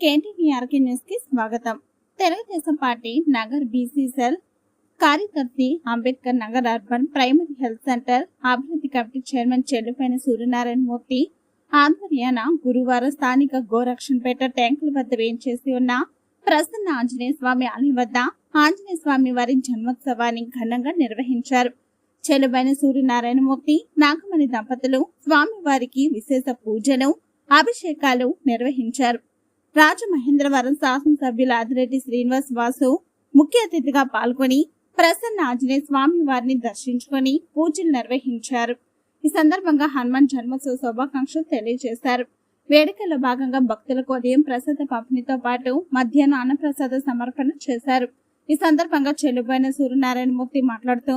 కేటీవీఆర్కే news కి స్వాగతం Telugu Desam party Nagar BC cell కార్యదర్శి Ambedkar Nagar urban primary health centre అభివృద్ధి committee chairman Chellupaina Suryanarayana Murthy ఆధ్వర్యాన గురువారం స్థానిక గోరక్షణపేట ట్యాంకుల వద్ద వేయించేసి ఉన్న ప్రసన్న ఆంజనేయ స్వామి ఆలయం వద్ద ఆంజనేయ స్వామి వారి జన్మోత్సవాన్ని ఘనంగా నిర్వహించారు. చెలుబైన సూర్యనారాయణ మూర్తి నాగమణి దంపతులు స్వామి వారికి విశేష పూజలు అభిషేకాలు నిర్వహించారు. రాజమహేంద్రవరం శాసనసభ్యులు ఆదిరెడ్డి శ్రీనివాస్ వాసు ముఖ్య అతిథిగా పాల్గొని ప్రసన్న ఆంజనేయ స్వామి వారిని దర్శించుకొని పూజలు నిర్వహించారు. ఈ సందర్భంగా హనుమాన్ జన్మోత్సవ శుభాకాంక్షలు తెలియజేశారు. వేడుకల్లో భాగంగా భక్తులకు ఉదయం ప్రసాద పంపిణీతో పాటు మధ్యాహ్నం అన్నప్రసాద సమర్పణ చేశారు. ఈ సందర్భంగా చెల్లుబైన సూర్యనారాయణమూర్తి మాట్లాడుతూ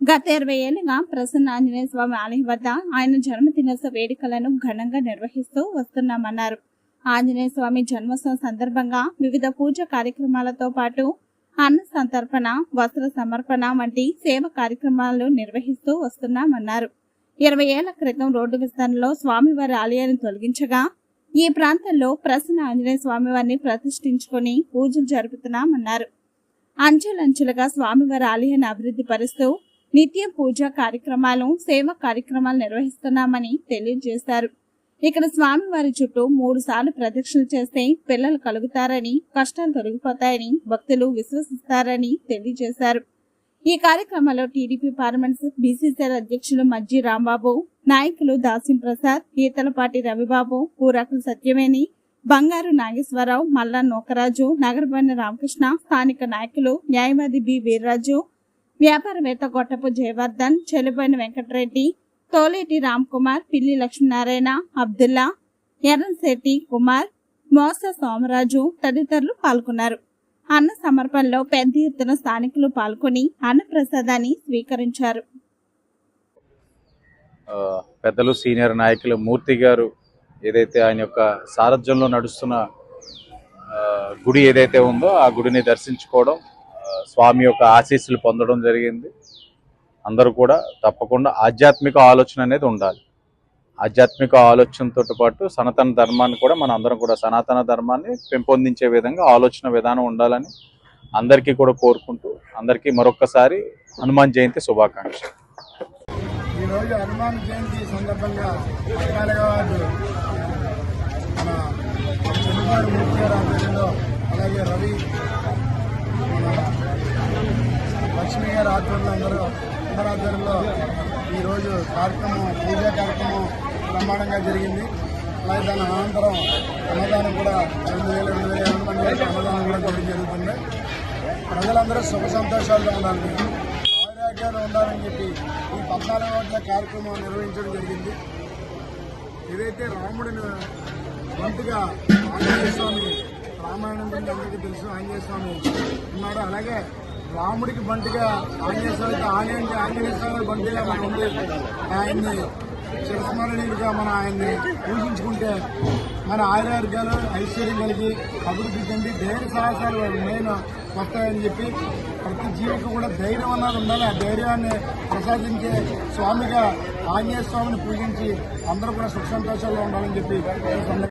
గత ఇరవై ఏళ్ళుగా ప్రసన్న ఆంజనేయ స్వామి ఆలయం వద్ద ఆయన జన్మదినోత్సవ వేడుకలను ఘనంగా నిర్వహిస్తూ వస్తున్నామన్నారు. ఆంజనేయ స్వామి జన్మోత్సవం సందర్భంగా వివిధ పూజ కార్యక్రమాలతో పాటు అన్న సంతర్పణ వస్త్ర సమర్పణ వంటి సేవ కార్యక్రమాలు నిర్వహిస్తూ వస్తున్నామన్నారు. ఇరవై ఏళ్ళ క్రితం రోడ్డు విస్తరణలో స్వామివారి ఆలయాన్ని తొలగించగా ఈ ప్రాంతంలో ప్రసన్న ఆంజనేయ స్వామివారిని ప్రతిష్ఠించుకుని పూజలు జరుపుతున్నామన్నారు. అంచెలంచెలుగా స్వామివారి ఆలయాన్ని అభివృద్ధి పరుస్తూ నిత్యం పూజా కార్యక్రమాలు సేవా కార్యక్రమాలు నిర్వహిస్తున్నామని తెలియజేశారు. ఇక్కడ స్వామివారి చుట్టూ మూడు సార్లు ప్రదక్షిణలు చేస్తే పిల్లలు కలుగుతారని కష్టాలు తొలగిపోతాయని భక్తులు విశ్వసిస్తారని తెలియజేశారు. ఈ కార్యక్రమంలో టీడీపీ పార్లమెంట్ బీసీసీఎల్ అధ్యక్షులు మజ్జి రాంబాబు నాయకులు దాసిం ప్రసాద్ ఈతలపాటి రవిబాబు పూరాకుల సత్యవేణి బంగారు నాగేశ్వరరావు మల్లా నోకరాజు నగరపల్లి రామకృష్ణ స్థానిక నాయకులు న్యాయవాది బి వీర్రాజు వ్యాపారవేత్త గొట్టపు జయవర్ధన్ చెలుబైన వెంకటరెడ్డి తోలేటి రామ్ కుమార్ పిల్లి లక్ష్మీనారాయణ అబ్దుల్లా ఎర్రంశెట్టి కుమార్ మోస సోమరాజు తదితరులు పాల్గొన్నారు. అన్న సమర్పణలో పెద్ద ఎత్తున స్థానికులు పాల్గొని అన్న ప్రసాదాన్ని స్వీకరించారు. ఆ, పెద్దలు సీనియర్ నాయకులు మూర్తి గారు ఏదైతే ఆయన యొక్క సారథ్యంలో నడుస్తున్న గుడి ఏదైతే ఉందో ఆ గుడిని దర్శించుకోవడం స్వామి యొక్క ఆశీస్సులు పొందడం జరిగింది. అందరూ కూడా తప్పకుండా ఆధ్యాత్మిక ఆలోచన అనేది ఉండాలి. ఆధ్యాత్మిక ఆలోచనతో పాటు సనాతన ధర్మాన్ని కూడా మన అందరం కూడా సనాతన ధర్మాన్ని పెంపొందించే విధంగా ఆలోచన విధానం ఉండాలని అందరికీ కూడా కోరుకుంటూ అందరికీ మరొక్కసారి హనుమాన్ జయంతి శుభాకాంక్షలు. ఈరోజు హనుమాన్ జయంతి సందర్భంగా పద్నాలుగవ మన మూర్తి ఆధ్వర్యంలో అలాగే రవి ఆధ్వర్యంలో అందరూ అందరి ఆధ్వర్యంలో ఈరోజు కార్యక్రమం పూజా కార్యక్రమం బ్రహ్మాండంగా జరిగింది. అలాగే దాని అనంతరం అన్నదానం కూడా రెండు వేల రెండు వేల ఎనిమిది మంది అన్నదానం కూడా చేయడం జరుగుతుంది. ప్రజలందరూ సుఖ సంతోషాలుగా ఉండాలని ఆరోగ్యాలు ఉండాలని చెప్పి ఈ పద్నాలుగు గంటల కార్యక్రమం నిర్వహించడం జరిగింది. ఏదైతే రాముడిని వంతుగా ఆంజనేయ స్వామి రామాయణం గురించి అందరికీ తెలుసు ఆంజనేయ స్వామి ఉన్నాడు. అలాగే రాముడికి బంటిగా ఆంజనేయస్వామి ఆంజనేయ ఆంజనేయ బంటిగా మనం ఉండి ఆయన్ని చిరస్మరణీయుడిగా మనం ఆయన్ని పూజించుకుంటే మన ఆయుర్వర్గాలు ఐశ్వర్యం కలిగి అభివృద్ధి చెంది ధైర్య సాహసాలు మెయిన్ వస్తాయని చెప్పి ప్రతి జీవికి కూడా ధైర్యం అన్నది ఉండాలి. ఆ ధైర్యాన్ని ప్రసాదించే స్వామిగా ఆంజనేయ స్వామిని పూజించి అందరూ కూడా సుఖ సంతోషాల్లో ఉండాలని చెప్పి